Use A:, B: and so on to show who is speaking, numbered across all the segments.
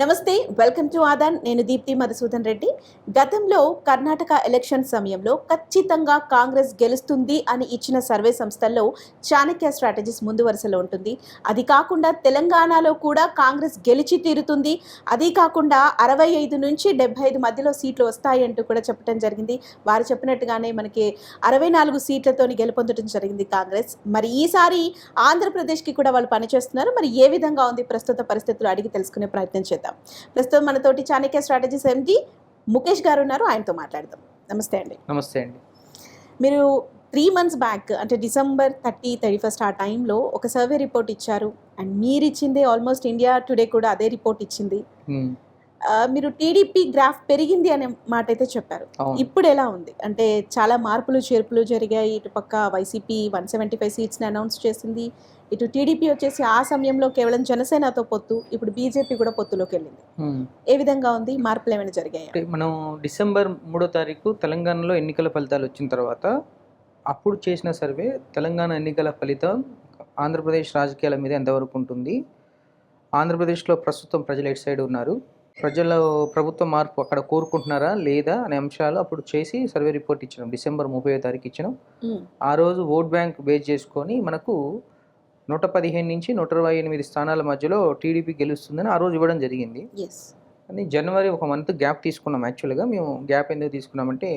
A: నమస్తే welcome to Aadan. నేను దీప్తి మధుసూదన్ రెడ్డి. గతంలో కర్ణాటక ఎలక్షన్ సమయంలో ఖచ్చితంగా కాంగ్రెస్ గెలుస్తుంది అని ఇచ్చిన సర్వే సంస్థల్లో చాణక్య స్ట్రాటజీస్ ముందు వరుసలో ఉంటుంది. అది కాకుండా తెలంగాణలో కూడా కాంగ్రెస్ గెలిచి తీరుతుంది. అది కాకుండా అరవై ఐదు నుంచి డెబ్బై ఐదు మధ్యలో సీట్లు వస్తాయి అంటూ కూడా చెప్పడం జరిగింది. వారు చెప్పినట్టుగానే మనకి అరవై నాలుగు సీట్లతోని గెలుపొందడం జరిగింది కాంగ్రెస్. మరి ఈసారి ఆంధ్రప్రదేశ్కి కూడా వాళ్ళు పనిచేస్తున్నారు. మరి ఏ విధంగా ఉంది ప్రస్తుత పరిస్థితులు అడిగి తెలుసుకునే ప్రయత్నం చేద్దాం. ప్రస్తుతం మనతోటి చాణక్య స్ట్రాటజీస్ ఎండి ముఖేష్ గారు ఉన్నారు ఆయనతో మాట్లాడదాం. నమస్తే అండి.
B: నమస్తే అండి.
A: మీరు త్రీ మంత్స్ బ్యాక్ అంటే డిసెంబర్ థర్టీ థర్టీ ఫస్ట్ ఆ టైంలో ఒక సర్వే రిపోర్ట్ ఇచ్చారు. అండ్ మీరు ఇచ్చింది ఆల్మోస్ట్ ఇండియా టుడే కూడా అదే రిపోర్ట్ ఇచ్చింది. మీరు టీడీపీ గ్రాఫ్ పెరిగింది అనే మాట అయితే చెప్పారు ఇప్పుడు ఎలా ఉంది? అంటే చాలా మార్పులు చేర్పులు జరిగాయి. ఇటు పక్క వైసీపీ వన్ సెవెంటీ ఫైవ్ సీట్స్ని అనౌన్స్ చేసింది. ఇటు టీడీపీ వచ్చేసి ఆ సమయంలో కేవలం జనసేనతో పొత్తు ఇప్పుడు బీజేపీ కూడా పొత్తులోకి వెళ్ళింది. ఏ విధంగా ఉంది? మార్పులు ఏమైనా జరిగాయా?
B: మనం డిసెంబర్ మూడో తారీఖు తెలంగాణలో ఎన్నికల ఫలితాలు వచ్చిన తర్వాత అప్పుడు చేసిన సర్వే తెలంగాణ ఎన్నికల ఫలితం ఆంధ్రప్రదేశ్ రాజకీయాల మీద ఎంతవరకు ఉంటుంది? ఆంధ్రప్రదేశ్లో ప్రస్తుతం ప్రజలు ఎటు సైడ్ ఉన్నారు? ప్రజల ప్రభుత్వ మార్పు అక్కడ కోరుకుంటున్నారా లేదా అనే అంశాలు అప్పుడు చేసి సర్వే రిపోర్ట్ ఇచ్చినాం. డిసెంబర్ ముప్పై తారీఖు ఇచ్చినాం. ఆ రోజు ఓట్ బ్యాంక్ బేస్ చేసుకొని మనకు నూట పదిహేను నుంచి నూట ఇరవై ఎనిమిది స్థానాల మధ్యలో టీడీపీ గెలుస్తుందని ఆ రోజు ఇవ్వడం జరిగింది. కానీ జనవరి ఒక మంత్ గ్యాప్ తీసుకున్నాం యాక్చువల్గా. మేము గ్యాప్ ఎందుకు తీసుకున్నామంటే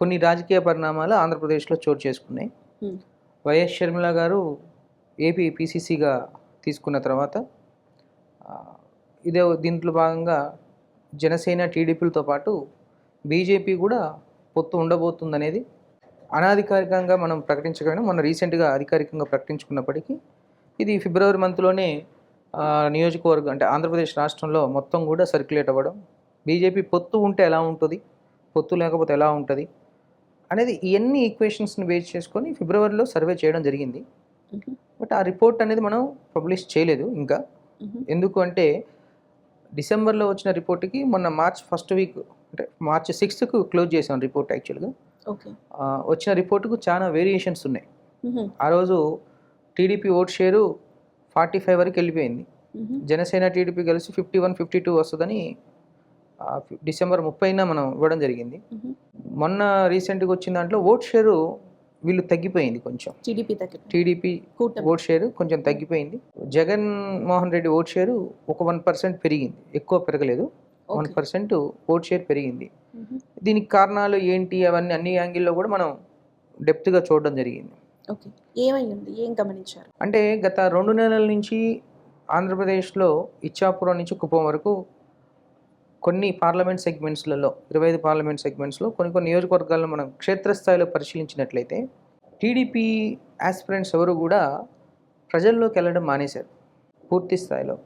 B: కొన్ని రాజకీయ పరిణామాలు ఆంధ్రప్రదేశ్లో చోటు చేసుకున్నాయి.
A: Hmm.
B: వైఎస్ షర్మిల గారు ఏపీ పీసీసీగా తీసుకున్న తర్వాత ఇదే దీంట్లో భాగంగా జనసేన టీడీపీలతో పాటు బీజేపీ కూడా పొత్తు ఉండబోతుందనేది అనాధికారికంగా మనం ప్రకటించకపోయినా మొన్న రీసెంట్గా అధికారికంగా ప్రకటించుకున్నప్పటికీ ఇది ఫిబ్రవరి మంత్లోనే నియోజకవర్గం అంటే ఆంధ్రప్రదేశ్ రాష్ట్రంలో మొత్తం కూడా సర్క్యులేట్ అవ్వడం. బీజేపీ పొత్తు ఉంటే ఎలా ఉంటుంది? పొత్తు లేకపోతే ఎలా ఉంటుంది? అనేది ఇవన్నీ ఈక్వేషన్స్ని బేస్ చేసుకొని ఫిబ్రవరిలో సర్వే చేయడం జరిగింది. బట్ ఆ రిపోర్ట్ అనేది మనం పబ్లిష్ చేయలేదు ఇంకా. ఎందుకు అంటే డిసెంబర్లో వచ్చిన రిపోర్ట్కి మొన్న మార్చ్ ఫస్ట్ వీక్ అంటే మార్చ్ సిక్స్త్కు క్లోజ్ చేసాం రిపోర్ట్ యాక్చువల్గా
A: ఓకే.
B: వచ్చిన రిపోర్టుకు చాలా వేరియేషన్స్ ఉన్నాయి. ఆ రోజు TDP vote share forty five వరకు వెళ్ళిపోయింది. జనసేన టీడీపీ కలిసి ఫిఫ్టీ వన్ ఫిఫ్టీ టూ వస్తుందని డిసెంబర్ ముప్పైన మనం ఇవ్వడం జరిగింది. మొన్న రీసెంట్గా వచ్చిన దాంట్లో ఓట్ షేరు వీళ్ళు తగ్గిపోయింది కొంచెం.
A: టీడీపీ
B: టీడీపీ ఓట్ షేరు కొంచెం తగ్గిపోయింది. జగన్ మోహన్ రెడ్డి ఓట్ షేరు ఒక వన్ పర్సెంట్ పెరిగింది. ఎక్కువ పెరగలేదు. వన్. పర్సెంట్ ఓట్ షేర్ పెరిగింది. దీనికి కారణాలు ఏంటి? అవన్నీ అన్ని యాంగిల్లో కూడా మనం డెప్త్గా చూడడం జరిగింది.
A: ఓకే. ఏమై ఉంది ఏం గమనించారు?
B: అంటే గత రెండు నెలల నుంచి ఆంధ్రప్రదేశ్లో ఇచ్చాపురం నుంచి కుప్పం వరకు కొన్ని పార్లమెంట్ సెగ్మెంట్స్లలో ఇరవై ఐదు పార్లమెంట్ సెగ్మెంట్స్లో కొన్ని కొన్ని నియోజకవర్గాలను మనం క్షేత్రస్థాయిలో పరిశీలించినట్లయితే టీడీపీ ఆస్పిరెంట్స్ ఎవరు కూడా ప్రజల్లోకి వెళ్ళడం మానేశారు పూర్తి స్థాయిలో.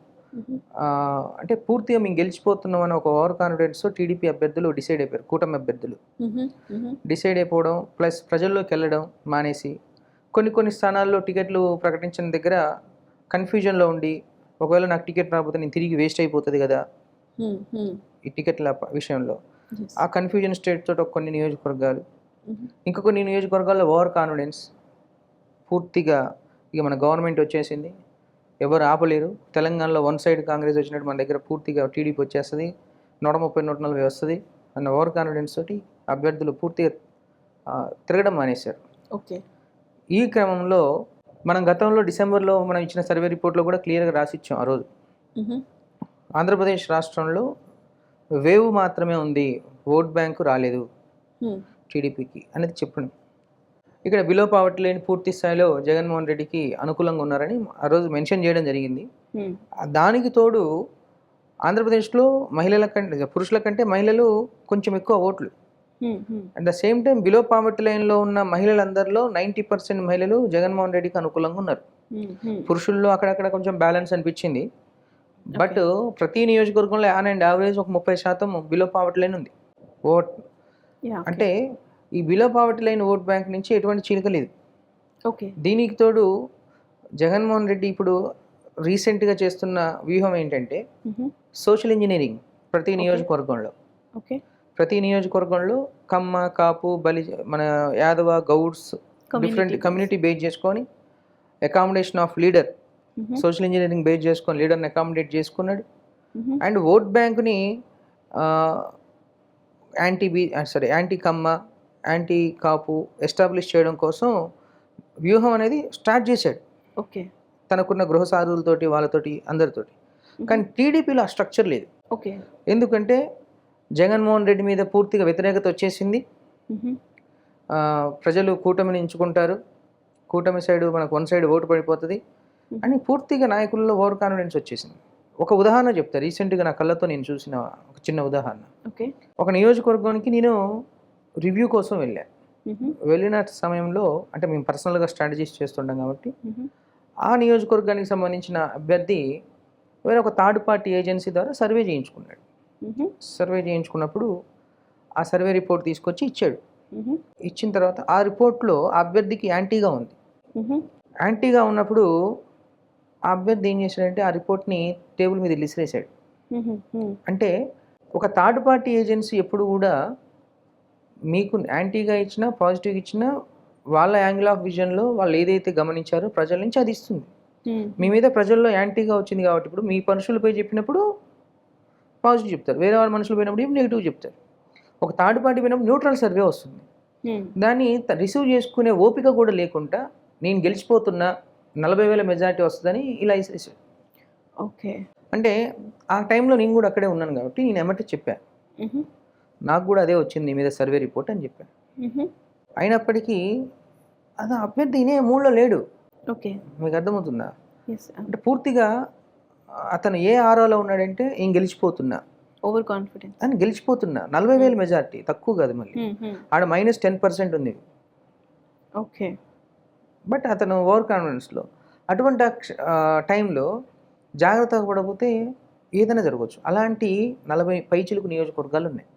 B: అంటే పూర్తిగా మేము గెలిచిపోతున్నాం అని ఒక ఓవర్ కాన్ఫిడెన్స్తో టీడీపీ అభ్యర్థులు డిసైడ్ అయిపోయారు కూటమి అభ్యర్థులు. డిసైడ్ అయిపోవడం ప్లస్ ప్రజల్లోకి వెళ్ళడం మానేసి కొన్ని కొన్ని స్థానాల్లో టికెట్లు ప్రకటించిన దగ్గర కన్ఫ్యూజన్లో ఉండి ఒకవేళ నాకు టికెట్ రాకపోతే నేను తిరిగి వేస్ట్ అయిపోతుంది కదా. ఈ టికెట్ల విషయంలో. ఆ కన్ఫ్యూజన్ స్టేట్ తోటి కొన్ని నియోజకవర్గాలు. ఇంకా కొన్ని నియోజకవర్గాల్లో ఓవర్ కాన్ఫిడెన్స్. పూర్తిగా ఇక మన గవర్నమెంట్ వచ్చేసింది. ఎవరు ఆపలేరు. తెలంగాణలో వన్ సైడ్ కాంగ్రెస్ వచ్చినట్టు మన దగ్గర పూర్తిగా టీడీపీ వచ్చేస్తుంది. నూట ముప్పై నూట నలభై వస్తుంది. అన్న ఓవర్ కాన్ఫిడెన్స్ తోటి అభ్యర్థులు పూర్తిగా తిరగడం మానేశారు.
A: ఓకే.
B: ఈ క్రమంలో మనం గతంలో డిసెంబర్లో మనం ఇచ్చిన సర్వే రిపోర్ట్లో కూడా క్లియర్గా రాసిచ్చాం ఆ రోజు. ఆంధ్రప్రదేశ్ రాష్ట్రంలో వేవ్ మాత్రమే ఉంది ఓట్ బ్యాంకు రాలేదు. టీడీపీకి అనేది చెప్పండి ఇక్కడ బిలో పావర్టీ లేని పూర్తి స్థాయిలో జగన్మోహన్ రెడ్డికి అనుకూలంగా ఉన్నారని ఆ రోజు మెన్షన్ చేయడం జరిగింది దానికి తోడు ఆంధ్రప్రదేశ్లో మహిళల కంటే పురుషుల కంటే మహిళలు కొంచెం ఎక్కువ ఓట్లు. At the same time below poverty లైన్లో ఉన్న మహిళలందరిలో నైంటీ పర్సెంట్ మహిళలు జగన్మోహన్ రెడ్డికి అనుకూలంగా ఉన్నారు.
A: మ్మ్. మ్మ్.
B: పురుషుల్లో అక్కడక్కడ కొంచెం బ్యాలెన్స్ అనిపించింది. బట్ ప్రతి నియోజకవర్గంలో ఆన్ అండ్ యావరేజ్ ఒక ముప్పై శాతం బిలో పావర్టీ లైన్ ఉంది. ఓట్. అంటే ఈ below poverty line vote bank నుంచి ఎటువంటి చీలిక లేదు.
A: ఓకే
B: దీనికి తోడు జగన్మోహన్ రెడ్డి ఇప్పుడు రీసెంట్గా చేస్తున్న వ్యూహం ఏంటంటే. సోషల్ ఇంజనీరింగ్ ప్రతి నియోజకవర్గంలో.
A: ఓకే
B: ప్రతి నియోజకవర్గంలో కమ్మ కాపు బలి మన Yadava Gouds different community base చేసుకొని accommodation of leader. Social engineering base చేసుకొని లీడర్ని అకామిడేట్ చేసుకున్నాడు. అండ్ ఓట్ బ్యాంకుని anti B sorry anti Kamma anti Kapu establish చేయడం కోసం వ్యూహం అనేది స్టార్ట్ చేశాడు.
A: ఓకే
B: తనకున్న గృహ సారులతోటి వాళ్ళతోటి అందరితోటి. కానీ టీడీపీలో ఆ స్ట్రక్చర్ లేదు.
A: ఓకే
B: ఎందుకంటే జగన్మోహన్ రెడ్డి మీద పూర్తిగా వ్యతిరేకత వచ్చేసింది. ప్రజలు కూటమిని ఎంచుకుంటారు. కూటమి సైడ్ మనకు వన్ సైడ్ ఓటు పడిపోతుంది. అని పూర్తిగా నాయకుల్లో ఓవర్ కాన్ఫిడెన్స్ వచ్చేసింది. ఒక ఉదాహరణ చెప్తా. రీసెంట్గా నా కళ్ళతో నేను చూసిన ఒక చిన్న ఉదాహరణ.
A: ఓకే.
B: ఒక నియోజకవర్గానికి నేను రివ్యూ కోసం వెళ్ళా. వెళ్ళిన సమయంలో అంటే మేము పర్సనల్గా స్ట్రాటజీస్ చేస్తుంటాం కాబట్టి. ఆ నియోజకవర్గానికి సంబంధించిన అభ్యర్థి వేరే ఒక థర్డ్ పార్టీ ఏజెన్సీ ద్వారా సర్వే చేయించుకున్నాడు. సర్వే చేయించుకున్నప్పుడు ఆ సర్వే రిపోర్ట్ తీసుకొచ్చి ఇచ్చాడు. ఇచ్చిన తర్వాత ఆ రిపోర్ట్లో అభ్యర్థికి యాంటీగా ఉంది. యాంటీగా ఉన్నప్పుడు ఆ అభ్యర్థి ఏం చేశాడంటే ఆ రిపోర్ట్ని టేబుల్ మీద విసిరేశాడు. అంటే ఒక థర్డ్ పార్టీ ఏజెన్సీ ఎప్పుడు కూడా మీకు యాంటీగా ఇచ్చినా పాజిటివ్గా ఇచ్చినా వాళ్ళ యాంగిల్ ఆఫ్ విజన్లో వాళ్ళు ఏదైతే గమనించారో ప్రజల నుంచి అది ఇస్తుంది. మీ మీద ప్రజల్లో యాంటీగా వచ్చింది కాబట్టి ఇప్పుడు మీ మనుషులపై చెప్పినప్పుడు పాజిటివ్ చెప్తారు. వేరే వాళ్ళ మనుషులు పోయినప్పుడు నెగిటివ్ చెప్తారు? ఒక థర్డ్ పార్టీ పోయినప్పుడు న్యూట్రల్ సర్వే వస్తుంది. దాన్ని రిసీవ్ చేసుకునే ఓపిక కూడా లేకుండా నేను గెలిచిపోతున్నా నలభై వేల మెజారిటీ వస్తుందని ఇలా ఇసేసాడు
A: ఓకే.
B: అంటే ఆ టైంలో నేను కూడా అక్కడే ఉన్నాను కాబట్టి నేను ఎమ్మటే చెప్పాను. నాకు కూడా అదే వచ్చింది నీ మీద సర్వే రిపోర్ట్ అని చెప్పాను. అయినప్పటికీ అది అభ్యర్థి ఇనే మూడ్లో లేడు.
A: ఓకే.
B: మీకు అర్థమవుతుందా? అంటే పూర్తిగా అతను ఏ ఆరోలో ఉన్నాడంటే ఏం గెలిచిపోతున్నా.
A: ఓవర్ కాన్ఫిడెన్స్
B: అని గెలిచిపోతున్నా. నలభై వేల మెజారిటీ. తక్కువ కాదు మళ్ళీ. ఆడ మైనస్ టెన్ పర్సెంట్ ఉంది.
A: ఓకే
B: బట్ అతను ఓవర్ కాన్ఫిడెన్స్లో అటువంటి టైంలో జాగ్రత్తగా పడకపోతే ఏదైనా జరగవచ్చు అలాంటి నలభై పైచిలుకు నియోజకవర్గాలు ఉన్నాయి.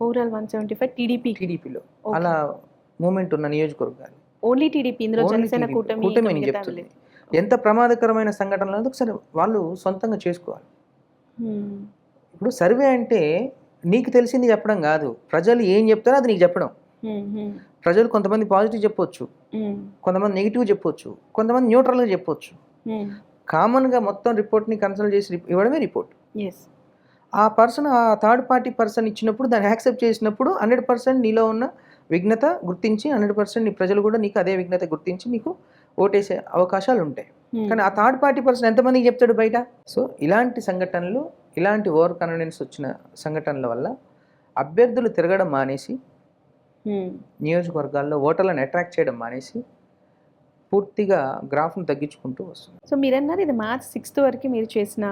A: Overall one seventy five TDP
B: టీడీపీలో అలా మూమెంట్ ఉన్న నియోజకవర్గాలు.
A: ఓన్లీ టీడీపీ ఇందులో జనసేన. కూటమి
B: కూటమి చెప్తుంది. ఎంత ప్రమాదకరమైన సంఘటనలు ఒకసారి వాళ్ళు సొంతంగా చేసుకోవాలి. ఇప్పుడు సర్వే అంటే నీకు తెలిసింది చెప్పడం కాదు. ప్రజలు ఏం చెప్తారో అది నీకు చెప్పడం. ప్రజలు కొంతమంది పాజిటివ్ చెప్పొచ్చు. కొంతమంది నెగిటివ్ చెప్పొచ్చు. కొంతమంది న్యూట్రల్గా చెప్పొచ్చు. కామన్గా మొత్తం రిపోర్ట్ని కన్సల్ట్ చేసి ఇవ్వడమే రిపోర్ట్. ఆ పర్సన్ ఆ థర్డ్ పార్టీ పర్సన్ ఇచ్చినప్పుడు దాన్ని యాక్సెప్ట్ చేసినప్పుడు హండ్రెడ్ పర్సెంట్ నీలో ఉన్న విఘ్నత గుర్తించి హండ్రెడ్ పర్సెంట్ నీ ప్రజలు కూడా నీకు అదే విఘ్నత గుర్తించి నీకు ఓటేసే అవకాశాలు ఉంటాయి. కానీ ఆ థర్డ్ పార్టీ పర్సన్ ఎంతమందికి చెప్తాడు బయట? సో ఇలాంటి సంఘటనలు ఇలాంటి ఓవర్ కాన్ఫిడెన్స్ వచ్చిన సంఘటనల వల్ల అభ్యర్థులు తిరగడం మానేసి. నియోజకవర్గాల్లో ఓటర్లను అట్రాక్ట్ చేయడం మానేసి పూర్తిగా గ్రాఫ్ను తగ్గించుకుంటూ వస్తుంది.
A: సో మీరు అన్నారు ఇది మార్చ్ సిక్స్త్ వరకు మీరు చేసిన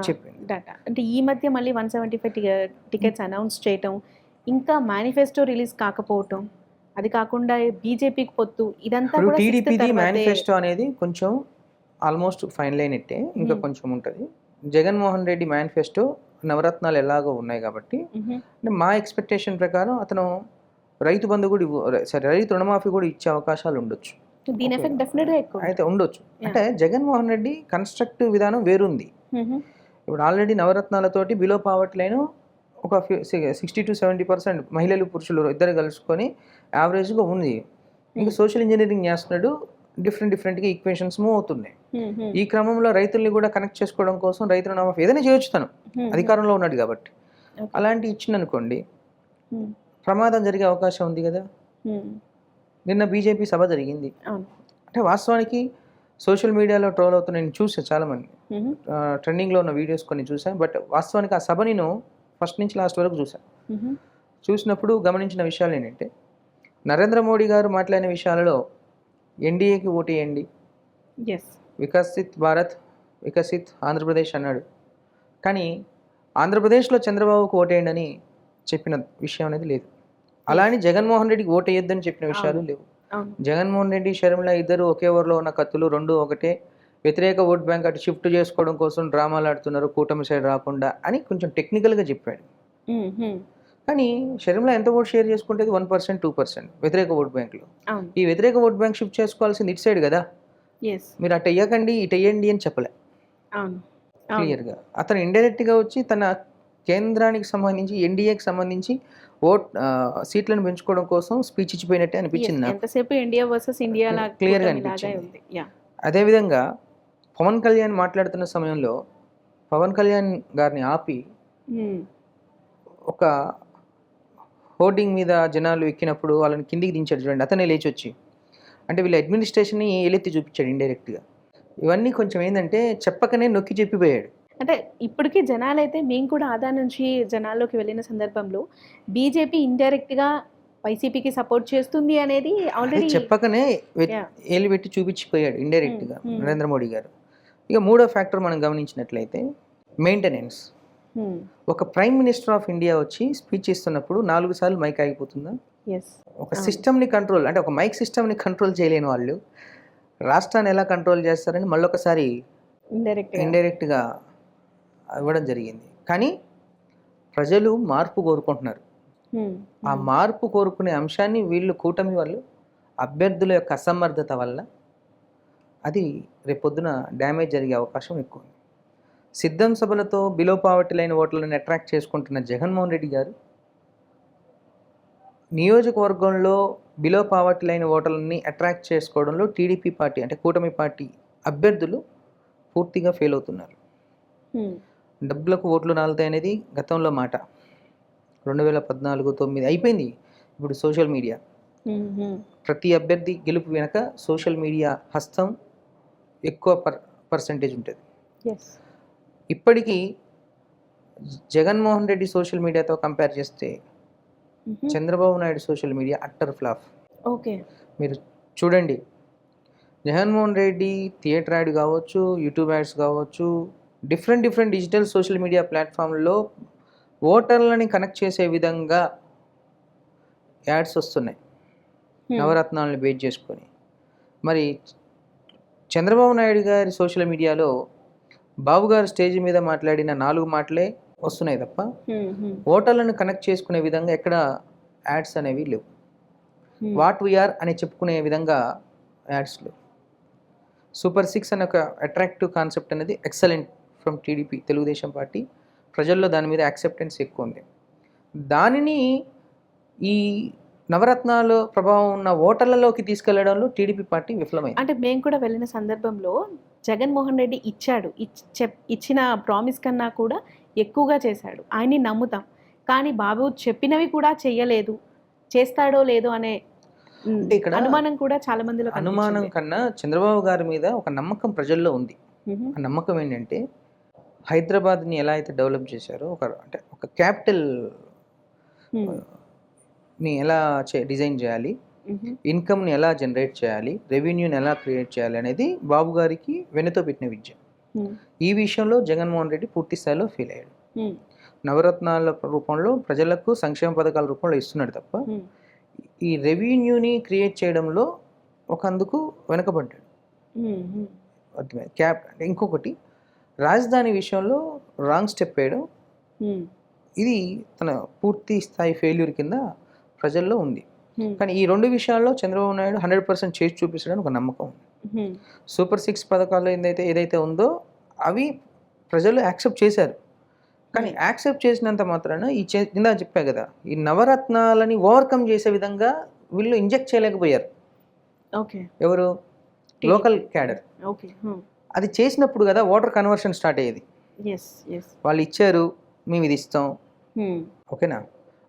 A: డేటా. అంటే ఈ మధ్య మళ్ళీ one seventy five tickets announce చేయటం ఇంకా మేనిఫెస్టో రిలీజ్ కాకపోవటం అది కాకుండా బీజేపీకి పొత్తు ఇదంతా కూడా
B: టీడీపీది
A: తర్వాతే-
B: మేనిఫెస్టో అనేది కొంచెం ఆల్మోస్ట్ ఫైనల్ అయినట్టే ఇంకా
A: Hmm.
B: కొంచెం ఉంటుంది. జగన్మోహన్ రెడ్డి మేనిఫెస్టో నవరత్నాలు ఎలాగో ఉన్నాయి కాబట్టి. అంటే మా ఎక్స్పెక్టేషన్ ప్రకారం అతను రైతు బంధు కూడా సరే రైతు రుణమాఫీ కూడా ఇచ్చే అవకాశాలు ఉండొచ్చు.
A: దీని ఎఫెక్ట్ డెఫినెట్గా ఎక్కువ
B: అయితే ఉండొచ్చు. అంటే జగన్మోహన్ రెడ్డి కన్స్ట్రక్టివ్ విధానం వేరుంది. ఇప్పుడు ఆల్రెడీ నవరత్నాలతోటి బిలో పావర్టీ లైన్ ఒక సిక్స్టీ టు సెవెంటీ పర్సెంట్ మహిళలు పురుషులు ఇద్దరు కలుసుకొని యావరేజ్గా ఉంది ఇంకా సోషల్ ఇంజనీరింగ్ చేస్తున్నాడు డిఫరెంట్ డిఫరెంట్గా ఈక్వేషన్స్ మూవ్ అవుతున్నాయి
A: మ్మ్.
B: ఈ క్రమంలో రైతుల్ని కూడా కనెక్ట్ చేసుకోవడం కోసం రైతు రుణమాఫీ ఏదైనా చేయొచ్చు తను. అధికారంలో ఉన్నాడు కాబట్టి. అలాంటి ఇచ్చిందనుకోండి. ప్రమాదం జరిగే అవకాశం ఉంది కదా. నిన్న బీజేపీ సభ జరిగింది అంటే వాస్తవానికి సోషల్ మీడియాలో ట్రోల్ అవుతున్న నేను చూసాను చాలామంది. ట్రెండింగ్లో ఉన్న వీడియోస్ కొన్ని చూసాను బట్ వాస్తవానికి ఆ సభ నేను ఫస్ట్ నుంచి లాస్ట్ వరకు చూసాను. చూసినప్పుడు గమనించిన విషయాలు ఏంటంటే నరేంద్ర మోడీ గారు మాట్లాడిన విషయాలలో ఎన్డీఏకి ఓటేయండి.
A: ఎస్
B: వికసిత్ భారత్ వికసిత్ ఆంధ్రప్రదేశ్ అన్నాడు. కానీ ఆంధ్రప్రదేశ్లో చంద్రబాబుకు ఓటేయండి అని చెప్పిన విషయం అనేది లేదు. అలానే జగన్మోహన్ రెడ్డికి ఓటేయొద్దని చెప్పిన విషయాలు లేవు. జగన్మోహన్ రెడ్డి షర్మిల ఇద్దరు ఒకే ఓవర్లో ఉన్న కత్తులు రెండు ఒకటే. వ్యతిరేక ఓట్ బ్యాంక్ అటు షిఫ్ట్ చేసుకోవడం కోసం డ్రామాలు ఆడుతున్నారు కూటమి సైడ్ రాకుండా అని కొంచెం టెక్నికల్గా చెప్పాడు. కానీ షర్మిల ఎంత ఓట్ షేర్ చేసుకుంటేది? వన్ పర్సెంట్ టూ పర్సెంట్ వ్యతిరేక ఓట్ బ్యాంక్లో. ఈ వ్యతిరేక ఓట్ బ్యాంక్ షిఫ్ట్ చేసుకోవాల్సింది ఇటు సైడ్ కదా? మీరు అటు వేయకండి ఇటు వేయండి అని చెప్పలే. క్లియర్గా. అతను ఇండైరెక్ట్గా వచ్చి తన కేంద్రానికి సంబంధించి ఎన్డీఏకి సంబంధించి ఓట్ సీట్లను పెంచుకోవడం కోసం స్పీచ్ ఇచ్చిపోయినట్టే అనిపించింది
A: ఎంతసేపు ఇండియా వర్సెస్ ఇండియా లాగా
B: Clear గా
A: కూటమి లాగా
B: అనిపించింది. అదేవిధంగా పవన్ కళ్యాణ్ మాట్లాడుతున్న సమయంలో పవన్ కళ్యాణ్ గారిని ఆపి
A: Hmm.
B: ఒక హోర్డింగ్ మీద జనాలు ఎక్కినప్పుడు వాళ్ళని కిందికి దించాడు చూడండి. అతనే లేచి వచ్చి అంటే వీళ్ళ అడ్మినిస్ట్రేషన్ని ఏలెత్తి చూపించాడు ఇండైరెక్ట్గా ఇవన్నీ కొంచెం ఏంటంటే చెప్పకనే నొక్కి చెప్పిపోయాడు.
A: అంటే ఇప్పటికీ జనాలైతే మేము కూడా ఆదా నుంచి జనాల్లోకి వెళ్ళిన సందర్భంలో బీజేపీ ఇండైరెక్ట్గా వైసీపీకి సపోర్ట్ చేస్తుంది అనేది ఆల్రెడీ
B: చెప్పకనే. ఏలు పెట్టి చూపించిపోయాడు ఇండైరెక్ట్గా
A: Hmm, hmm.
B: నరేంద్ర మోడీ గారు. ఇక మూడో ఫ్యాక్టర్ మనం గమనించినట్లయితే మెయింటెనెన్స్ ఒక ప్రైమ్ మినిస్టర్ ఆఫ్ ఇండియా వచ్చి స్పీచ్ ఇస్తున్నప్పుడు నాలుగు సార్లు మైక్ ఆగిపోతుందా? ఒక
A: అవును.
B: సిస్టమ్ని కంట్రోల్ అంటే ఒక మైక్ సిస్టమ్ని కంట్రోల్ చేయలేని వాళ్ళు రాష్ట్రాన్ని ఎలా కంట్రోల్ చేస్తారని మళ్ళొకసారి
A: ఇండైరెక్ట్
B: ఇండైరెక్ట్గా ఇవ్వడం జరిగింది. కానీ ప్రజలు మార్పు కోరుకుంటున్నారు. ఆ మార్పు కోరుకునే అంశాన్ని వీళ్ళు కూటమి వాళ్ళు అభ్యర్థుల యొక్క అసమర్థత వల్ల అది రేపొద్దున డ్యామేజ్ జరిగే అవకాశం ఎక్కువ ఉంది. సిద్ధం సభలతో బిలో పావర్టీ లైన్ ఓట్లను అట్రాక్ట్ చేసుకుంటున్న జగన్మోహన్ రెడ్డి గారు నియోజకవర్గంలో బిలో పావర్టీ లైన్ ఓటర్లని అట్రాక్ట్ చేసుకోవడంలో టీడీపీ పార్టీ అంటే కూటమి పార్టీ అభ్యర్థులు పూర్తిగా ఫెయిల్ అవుతున్నారు. డబ్బులకు ఓట్లు నాలుతాయి అనేది గతంలో మాట. రెండు వేల పద్నాలుగు తొమ్మిది అయిపోయింది ఇప్పుడు సోషల్ మీడియా. ప్రతి అభ్యర్థి గెలుపు వెనక సోషల్ మీడియా హస్తం ఎక్కువ పర్ పర్సంటేజ్ ఉంటుంది. ఇప్పటికీ జగన్మోహన్ రెడ్డి సోషల్ మీడియాతో కంపేర్ చేస్తే Chandrababu Naidu social media utter flop
A: okay.
B: మీరు చూడండి. జగన్మోహన్ రెడ్డి థియేటర్ యాడ్ కావచ్చు యూట్యూబ్ యాడ్స్ కావచ్చు different different digital social media ప్లాట్ఫామ్లో ఓటర్లని కనెక్ట్ చేసే విధంగా యాడ్స్ వస్తున్నాయి. నవరత్నాలను బేస్ చేసుకొని. మరి చంద్రబాబు నాయుడు గారి సోషల్ మీడియాలో బాబు గారు స్టేజ్ మీద మాట్లాడిన నాలుగు మాటలే వస్తున్నాయి తప్ప ఓటర్లను కనెక్ట్ చేసుకునే విధంగా ఎక్కడ యాడ్స్ అనేవి లేవు. వాట్ వీఆర్ అని చెప్పుకునే విధంగా యాడ్స్ లేవు. సూపర్ సిక్స్ అనే ఒక అట్రాక్టివ్ కాన్సెప్ట్ అనేది excellent from TDP Telugu Desam party. ప్రజల్లో దాని మీద యాక్సెప్టెన్స్ ఎక్కువ ఉంది. దానిని ఈ నవరత్నాలు ప్రభావం ఉన్న ఓటర్లలోకి తీసుకెళ్ళడంలో టీడీపీ పార్టీ విఫలమైంది
A: అంటే మేము కూడా వెళ్ళిన సందర్భంలో జగన్మోహన్ రెడ్డి ఇచ్చాడు ఇచ్చిన ప్రామిస్ కన్నా కూడా ఎక్కువగా చేశాడు ఆయన్ని నమ్ముతాం కానీ బాబు చెప్పినవి కూడా చెయ్యలేదు చేస్తాడో లేదో అనే
B: ఇక్కడ
A: అనుమానం కూడా చాలా మందిలో
B: అనుమానం. కన్నా చంద్రబాబు గారి మీద ఒక నమ్మకం ప్రజల్లో ఉంది. ఆ నమ్మకం ఏంటంటే హైదరాబాద్ని ఎలా అయితే డెవలప్ చేశారో ఒక అంటే ఒక క్యాపిటల్. ని ఎలా చే డిజైన్ చేయాలి. ఇన్కమ్ని ఎలా జనరేట్ చేయాలి రెవెన్యూని ఎలా క్రియేట్ చేయాలి అనేది బాబు గారికి వెనుతో పెట్టిన విద్య. ఈ విషయంలో జగన్మోహన్ రెడ్డి పూర్తి స్థాయిలో ఫెయిల్ అయ్యాడు. నవరత్నాల రూపంలో ప్రజలకు సంక్షేమ పథకాల రూపంలో ఇస్తున్నాడు తప్ప. ఈ రెవెన్యూని క్రియేట్ చేయడంలో ఒక అందుకు వెనకబడ్డాడు. అర్థమైంది క్యాప్ ఇంకొకటి రాజధాని విషయంలో రాంగ్ స్టెప్ వేయడం. ఇది తన పూర్తి స్థాయి ఫెయిల్యూర్ కింద ప్రజల్లో ఉంది. కానీ ఈ రెండు విషయాల్లో చంద్రబాబు నాయుడు హండ్రెడ్ పర్సెంట్ చేసి చూపించడానికి ఒక నమ్మకం ఉంది. సూపర్ సిక్స్ పథకాలు ఏదైతే ఏదైతే ఉందో అవి ప్రజలు యాక్సెప్ట్ చేశారు. కానీ యాక్సెప్ట్ చేసినంత మాత్రాన ఈ చే ఇందా చెప్పా కదా ఈ నవరత్నాలని ఓవర్కమ్ చేసే విధంగా వీళ్ళు ఇంజెక్ట్ చేయలేకపోయారు.
A: ఓకే.
B: ఎవరు? Local cadre.
A: ఓకే.
B: అది చేసినప్పుడు కదా ఓటర్ కన్వర్షన్ స్టార్ట్ అయ్యేది. వాళ్ళు ఇచ్చారు మేము ఇది ఇస్తాం. ఓకేనా?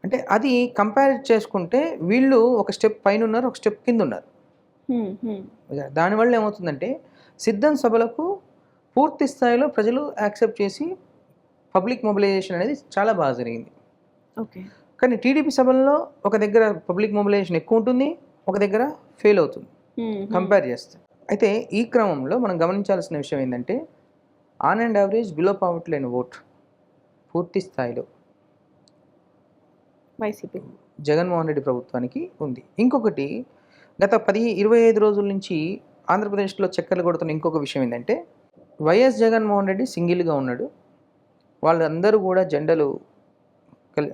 B: అంటే అది కంపేర్ చేసుకుంటే వీళ్ళు ఒక స్టెప్ పైన ఉన్నారు ఒక స్టెప్ కింద ఉన్నారు. దానివల్ల ఏమవుతుందంటే సిద్ధం సభలకు పూర్తి స్థాయిలో ప్రజలు యాక్సెప్ట్ చేసి పబ్లిక్ మొబిలైజేషన్ అనేది చాలా బాగా జరిగింది.
A: ఓకే.
B: కానీ టీడీపీ సభల్లో ఒక దగ్గర పబ్లిక్ మొబిలైజేషన్ ఎక్కువ ఉంటుంది ఒక దగ్గర ఫెయిల్ అవుతుంది. కంపేర్ చేస్తే. అయితే ఈ క్రమంలో మనం గమనించాల్సిన విషయం ఏంటంటే on and average below poverty లేని ఓట్ పూర్తి స్థాయిలో
A: వైసీపీ.
B: జగన్మోహన్ రెడ్డి ప్రభుత్వానికి ఉంది. ఇంకొకటి గత పది ఇరవై ఐదు రోజుల నుంచి ఆంధ్రప్రదేశ్లో చక్కర్లు కొడుతున్న ఇంకొక విషయం ఏంటంటే వైఎస్ జగన్మోహన్ రెడ్డి సింగిల్గా ఉన్నాడు. వాళ్ళందరూ కూడా జెండలు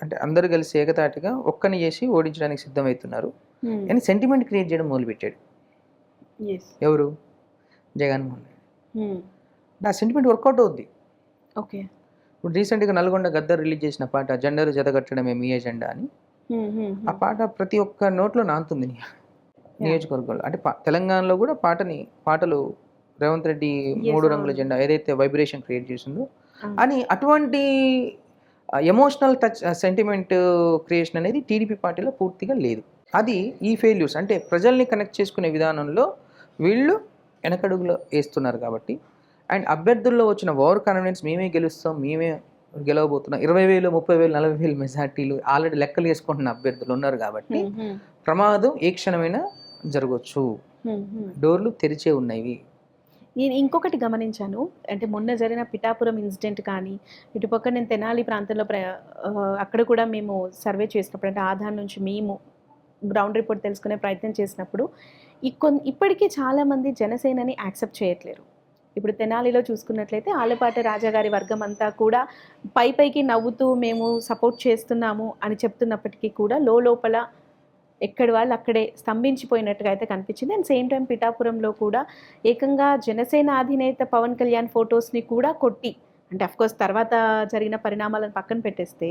B: అంటే అందరూ కలిసి ఏకతాటిగా ఒక్కని చేసి ఓడించడానికి సిద్ధమవుతున్నారు. అని సెంటిమెంట్ క్రియేట్ చేయడం మొదలుపెట్టాడు. ఎవరు? జగన్మోహన్ రెడ్డి. నా సెంటిమెంట్ వర్కౌట్ అవుద్ది.
A: ఓకే
B: ఇప్పుడు రీసెంట్గా నల్గొండ గద్దర్ రిలీజ్ చేసిన పాట జెండరు జతగట్టడమే మీ ఎజెండా అని. ఆ పాట ప్రతి ఒక్క నోట్లో నాంతుంది నియోజకవర్గంలో అంటే తెలంగాణలో కూడా పాటని పాటలు రేవంత్ రెడ్డి మూడు. రంగుల జెండా ఏదైతే వైబ్రేషన్ క్రియేట్ చేసిందో. అని అటువంటి ఎమోషనల్ టచ్ సెంటిమెంట్ క్రియేషన్ అనేది టీడీపీ పార్టీలో పూర్తిగా లేదు అది ఈ ఫెయిల్యూర్స్ అంటే ప్రజల్ని కనెక్ట్ చేసుకునే విధానంలో వీళ్ళు వెనకడుగులో వేస్తున్నారు కాబట్టి అండ్ అభ్యర్థుల్లో వచ్చిన ఓవర్ కాన్ఫిడెన్స్ మేమే గెలుస్తాం మేమే గెలవబోతున్నాం. ఇరవై వేలు ముప్పై వేలు నలభై వేలు మెజార్టీలు ఆల్రెడీ లెక్కలు వేసుకుంటున్న అభ్యర్థులు ఉన్నారు కాబట్టి ప్రమాదం ఏ క్షణమైనా జరగవచ్చు డోర్లు తెరిచే ఉన్నాయి.
A: నేను ఇంకొకటి గమనించాను. అంటే మొన్న జరిగిన పిఠాపురం ఇన్సిడెంట్ కానీ ఇటుపక్క నేను తెనాలి ప్రాంతంలో అక్కడ కూడా మేము సర్వే చేసినప్పుడు అంటే ఆధార్ నుంచి మేము గ్రౌండ్ రిపోర్ట్ తెలుసుకునే ప్రయత్నం చేసినప్పుడు ఇప్పటికీ చాలామంది జనసేనని యాక్సెప్ట్ చేయట్లేరు. ఇప్పుడు తెనాలిలో చూసుకున్నట్లయితే ఆలపాటి రాజాగారి వర్గం అంతా కూడా పై పైకి నవ్వుతూ మేము సపోర్ట్ చేస్తున్నాము అని చెప్తున్నప్పటికీ కూడా లో లోపల ఎక్కడి వాళ్ళు అక్కడే స్తంభించిపోయినట్టుగా అయితే కనిపించింది. అండ్ సేమ్ టైం పిఠాపురంలో కూడా ఏకంగా జనసేన అధినేత పవన్ కళ్యాణ్ ఫొటోస్ని కూడా కొట్టి అంటే అఫ్కోర్స్ తర్వాత జరిగిన పరిణామాలను పక్కన పెట్టేస్తే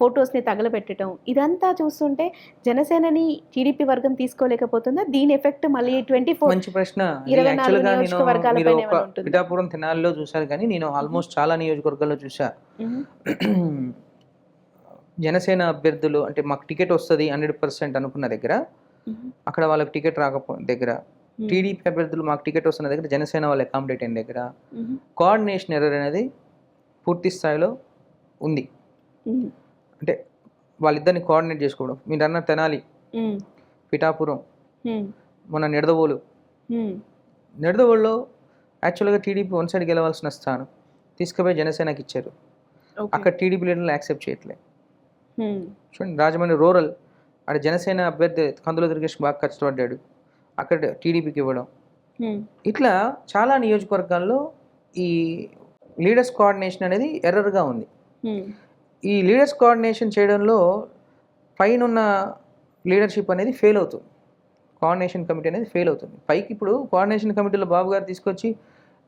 A: ఫొటోస్ని తగలబెట్టడం ఇదంతా చూస్తుంటే జనసేనని టీడీపీ వర్గం తీసుకోలేకపోతుందా? దీని ఎఫెక్ట్ మళ్ళీ ట్వంటీ ఫోర్
B: మంచి ప్రశ్న? పిఠాపురం తెనాలిలో చూశారు కానీ నేను ఆల్మోస్ట్ చాలా నియోజకవర్గాల్లో చూసా జనసేన అభ్యర్థులు అంటే మాకు టికెట్ వస్తుంది హండ్రెడ్ పర్సెంట్ అనుకున్న దగ్గర అక్కడ వాళ్ళకి టికెట్ రాకపో దగ్గర. టీడీపీ అభ్యర్థులు మాకు టికెట్ వస్తున్న దగ్గర జనసేన వాళ్ళు అకామిడేట్ అయిన దగ్గర. కోఆర్డినేషన్ ఎర్రర్ అనేది పూర్తి స్థాయిలో ఉంది. అంటే వాళ్ళిద్దరిని కోఆర్డినేట్ చేసుకోవడం. మీరు అన్న తెనాలి పిఠాపురం మొన్న నిడదవోలు. నిడదవోలులో యాక్చువల్గా టీడీపీ వన్ సైడ్ గెలవాల్సిన స్థానం తీసుకుపోయి జనసేనకి ఇచ్చారు. అక్కడ టీడీపీ లీడర్లు యాక్సెప్ట్ చేయట్లేదు చూడండి రాజమండ్రి రూరల్ అక్కడ జనసేన అభ్యర్థి కందుల దుర్గేష్ బాగా కష్టపడ్డాడు. అక్కడ టీడీపీకి ఇవ్వడం. ఇట్లా చాలా నియోజకవర్గాల్లో ఈ లీడర్స్ కోఆర్డినేషన్ అనేది ఎర్రర్గా ఉంది. ఈ లీడర్స్ కోఆర్డినేషన్ చేయడంలో పైన ఉన్న లీడర్షిప్ అనేది ఫెయిల్ అవుతుంది. కోఆర్డినేషన్ కమిటీ అనేది ఫెయిల్ అవుతుంది. పైకి ఇప్పుడు కోఆర్డినేషన్ కమిటీలో బాబు గారు తీసుకొచ్చి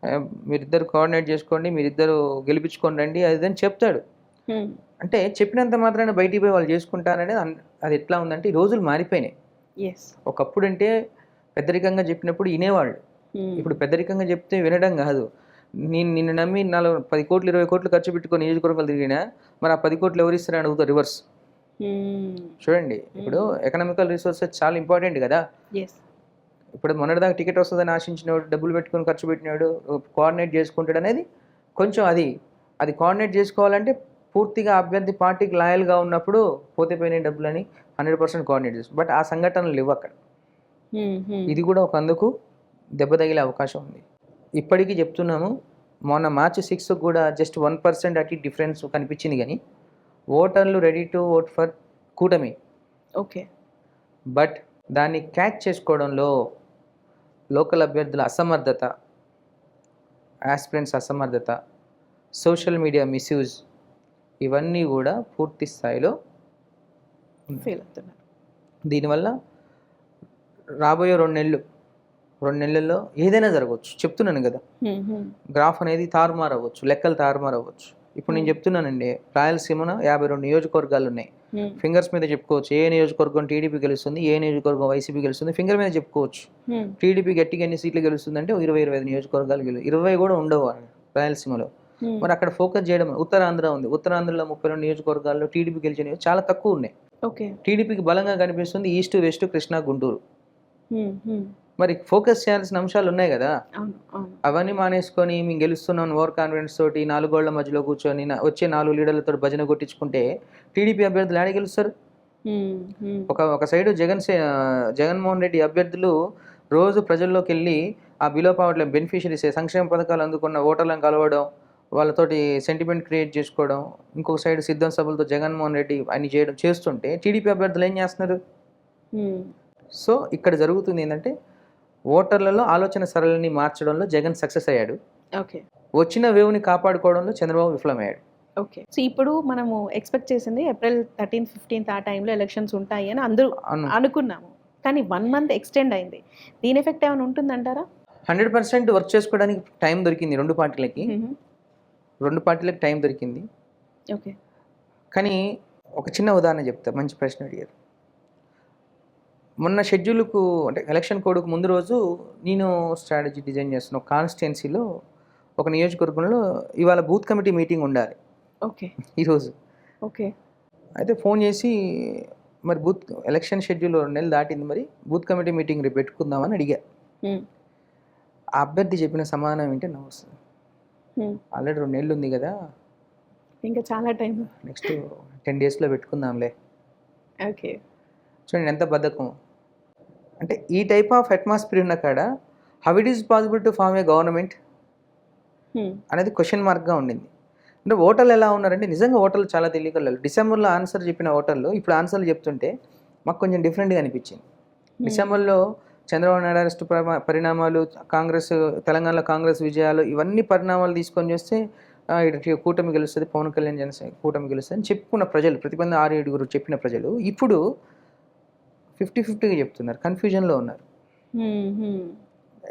B: "ఆ, మీరిద్దరు కోఆర్డినేట్ చేసుకోండి మీరిద్దరు గెలిపించుకోండి రండి అది అని చెప్తాడు. అంటే చెప్పినంత మాత్రాన బయటికి పోయి వాళ్ళు చేసుకుంటారనేది అది ఎట్లా ఉందంటే ఈ రోజులు మారిపోయినాయి. ఒకప్పుడు అంటే పెద్దరికంగా చెప్పినప్పుడు వినేవాళ్ళు. ఇప్పుడు పెద్దరికంగా చెప్తే వినడం కాదు. నేను నిన్ను నమ్మి నాలుగు పది కోట్లు ఇరవై కోట్లు ఖర్చు పెట్టుకొని నియోజకవర్గాలు తిరిగినా మరి ఆ పది కోట్లు ఎవరు ఇస్తారని అడుగుతారు రివర్స్. చూడండి ఇప్పుడు ఎకనామికల్ రిసోర్సెస్ చాలా ఇంపార్టెంట్ కదా. ఇప్పుడు మొన్నటిదాకా టికెట్ వస్తుందని ఆశించినవాడు డబ్బులు పెట్టుకొని ఖర్చు పెట్టినాడు కోఆర్డినేట్ చేసుకుంటాడు అనేది కొంచెం అది. అది కోఆర్డినేట్ చేసుకోవాలంటే పూర్తిగా అభ్యర్థి పార్టీకి లాయల్గా ఉన్నప్పుడు పోతే పోయిన డబ్బులని హండ్రెడ్ పర్సెంట్ కోఆర్డినేట్ చేస్తుంది బట్ ఆ సంఘటనలు లేవు అక్కడ. ఇది కూడా ఒక అందుకు దెబ్బ తగిలే అవకాశం ఉంది. ఇప్పటికీ చెప్తున్నాము మొన్న మార్చి సిక్స్ కూడా జస్ట్ వన్ పర్సెంట్ అటు డిఫరెన్స్ కనిపించింది కానీ ఓటర్లు రెడీ టు ఓట్ ఫర్ కూటమి
A: ఓకే
B: బట్ దాన్ని క్యాచ్ చేసుకోవడంలో లోకల్ అభ్యర్థుల అసమర్థత ఆస్పిరెంట్స్ అసమర్థత సోషల్ మీడియా మిస్యూజ్ ఇవన్నీ కూడా పూర్తి స్థాయిలో.
A: ఫీల్ అవుతున్నారు
B: దీనివల్ల రాబోయే రెండు నెలలు రెండు నెలల్లో ఏదైనా జరగవచ్చు. చెప్తున్నాను కదా. గ్రాఫ్ అనేది తారుమారు అవ్వచ్చు లెక్కలు తారుమారు అవ్వచ్చు ఇప్పుడు నేను చెప్తున్నానండి రాయలసీమన యాభై రెండు నియోజకవర్గాలు ఉన్నాయి. ఫింగర్స్ మీద చెప్పుకోవచ్చు. ఏ నియోజకవర్గం టీడీపీ గెలుస్తుంది ఏ నియోజకవర్గం వైసీపీ గెలుస్తుంది ఫింగర్ మీద చెప్పుకోవచ్చు. టీడీపీ గట్టిగా ఎన్ని సీట్లు గెలుస్తుంది అంటే ఇరవై ఇరవై ఐదు నియోజకవర్గాలు గెలు ఇరవై కూడా ఉండవు రాయలసీమలో. మరి అక్కడ ఫోకస్ చేయడం ఉత్తరాంధ్ర ఉంది. ఉత్తరాంధ్రలో ముప్పై రెండు నియోజకవర్గాల్లో టీడీపీ గెలిచిన చాలా తక్కువ ఉన్నాయి.
A: ఓకే.
B: టీడీపీకి బలంగా కనిపిస్తుంది ఈస్ట్ వెస్ట్ కృష్ణా గుంటూరు. మరి ఫోకస్ చేయాల్సిన అంశాలు ఉన్నాయి కదా?
A: అవును అవును.
B: అవన్నీ మానేసుకొని మేము గెలుస్తున్నాం ఓవర్ కాన్ఫిడెన్స్ తోటి నాలుగోళ్ళ మధ్యలో కూర్చొని వచ్చే నాలుగు లీడర్లతో భజన కొట్టించుకుంటే టీడీపీ అభ్యర్థులు ఆడ గెలుస్తారు? ఒక ఒక సైడు జగన్ జగన్మోహన్ రెడ్డి అభ్యర్థులు రోజు ప్రజల్లోకి వెళ్ళి ఆ బిలో పావర్టీ బెనిఫిషరీస్ సంక్షేమ పథకాలు అందుకున్న ఓటర్లను కలవడం వాళ్ళతోటి సెంటిమెంట్ క్రియేట్ చేసుకోవడం ఇంకొక సైడ్ సిద్ధం సభలతో జగన్మోహన్ రెడ్డి అన్ని చేయడం చేస్తుంటే టీడీపీ అభ్యర్థులు ఏం చేస్తున్నారు? సో ఇక్కడ జరుగుతుంది ఏంటంటే ఓటర్లలో ఆలోచన సరళిని మార్చడంలో జగన్ సక్సెస్ అయ్యాడు.
A: ఓకే.
B: వచ్చిన వేవ్ని కాపాడుకోవడంలో చంద్రబాబు విఫలమయ్యాడు.
A: ఓకే. సో ఇప్పుడు మనము ఎక్స్పెక్ట్ చేసింది ఏప్రిల్ థర్టీన్త్ ఫిఫ్టీన్త్ ఆ టైంలో ఎలక్షన్స్ ఉంటాయి అని అందరూ
B: అను
A: అనుకున్నాము. కానీ వన్ మంత్ ఎక్స్టెండ్ అయింది. దీని ఎఫెక్ట్ ఏమైనా ఉంటుందంటారా?
B: హండ్రెడ్ పర్సెంట్ వర్క్ చేసుకోవడానికి టైం దొరికింది రెండు పార్టీలకి. రెండు పార్టీలకు టైం దొరికింది.
A: ఓకే.
B: కానీ ఒక చిన్న ఉదాహరణ చెప్తా మంచి ప్రశ్న అడిగారు. మొన్న షెడ్యూల్కు అంటే ఎలక్షన్ కోడ్కు ముందు రోజు నేను స్ట్రాటజీ డిజైన్ చేస్తున్న కాన్స్టిట్యున్సీలో ఒక నియోజకవర్గంలో ఇవాళ బూత్ కమిటీ మీటింగ్ ఉండాలి.
A: ఓకే.
B: ఈరోజు
A: ఓకే.
B: అయితే ఫోన్ చేసి మరి బూత్ ఎలక్షన్ షెడ్యూల్ రెండు నెలలు దాటింది మరి బూత్ కమిటీ మీటింగ్ రేపు పెట్టుకుందామని అడిగా. ఆ అభ్యర్థి చెప్పిన సమాధానం ఏంటి నవ్వు వస్తుంది ఆల్రెడీ రెండు నెలలు ఉంది కదా.
A: ఇంకా చాలా టైం.
B: నెక్స్ట్ టెన్ డేస్లో పెట్టుకుందాంలే.
A: ఓకే.
B: చూడండి ఎంత బద్ధకం. అంటే ఈ టైప్ ఆఫ్ అట్మాస్ఫియర్ ఉన్న కాడ how it is possible to form a government అనేది క్వశ్చన్ మార్క్గా ఉండింది. అంటే ఓటర్లు ఎలా ఉన్నారంటే నిజంగా ఓటర్లు చాలా తెలియకలేదు డిసెంబర్లో ఆన్సర్ చెప్పిన ఓటర్లు ఇప్పుడు ఆన్సర్లు చెప్తుంటే మాకు కొంచెం డిఫరెంట్గా అనిపించింది. డిసెంబర్లో చంద్రబాబు నాయుడు అరెస్ట్ పరిణామాలు కాంగ్రెస్ తెలంగాణలో కాంగ్రెస్ విజయాలు ఇవన్నీ పరిణామాలు తీసుకొని చూస్తే ఇటు కూటమి గెలుస్తుంది పవన్ కళ్యాణ్ జనసేన కూటమి గెలుస్తుంది అని చెప్పుకున్న ప్రజలు ప్రతిబంధ ఆరు ఏడుగురు చెప్పిన ప్రజలు ఇప్పుడు ఫిఫ్టీ ఫిఫ్టీగా చెప్తున్నారు. కన్ఫ్యూజన్లో ఉన్నారు.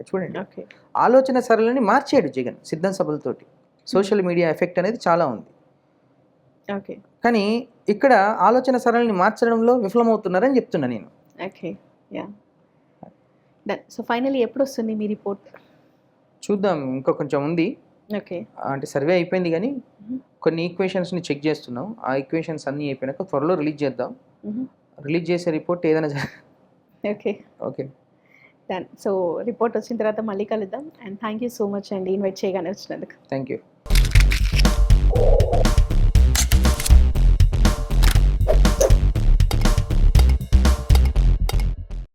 B: చూడండి. ఆలోచన సరళిని మార్చాడు జగన్ సిద్ధం సభలతోటి. సోషల్ మీడియా ఎఫెక్ట్ అనేది చాలా ఉంది.
A: ఓకే.
B: కానీ ఇక్కడ ఆలోచన సరళిని మార్చడంలో విఫలమవుతున్నారని చెప్తున్నా నేను.
A: సో ఫైనల్లీ ఎప్పుడు వస్తుంది మీ రిపోర్ట్?
B: చూద్దాం. ఇంకా కొంచెం ఉంది.
A: ఓకే.
B: అంటే సర్వే అయిపోయింది కానీ కొన్ని ఈక్వేషన్స్ని చెక్ చేస్తున్నాం. ఆ ఈక్వేషన్స్ అన్నీ అయిపోయినాక త్వరలో రిలీజ్ చేద్దాం. రిలీజ్ చేసే రిపోర్ట్ ఏదైనా
A: okay.
B: Okay.
A: Done so report వచ్చిన తర్వాత మళ్ళీ కలుద్దాం. And thank you so much అండి. ఇన్వైట్ చేయగానే వచ్చినందుకు.
B: Thank you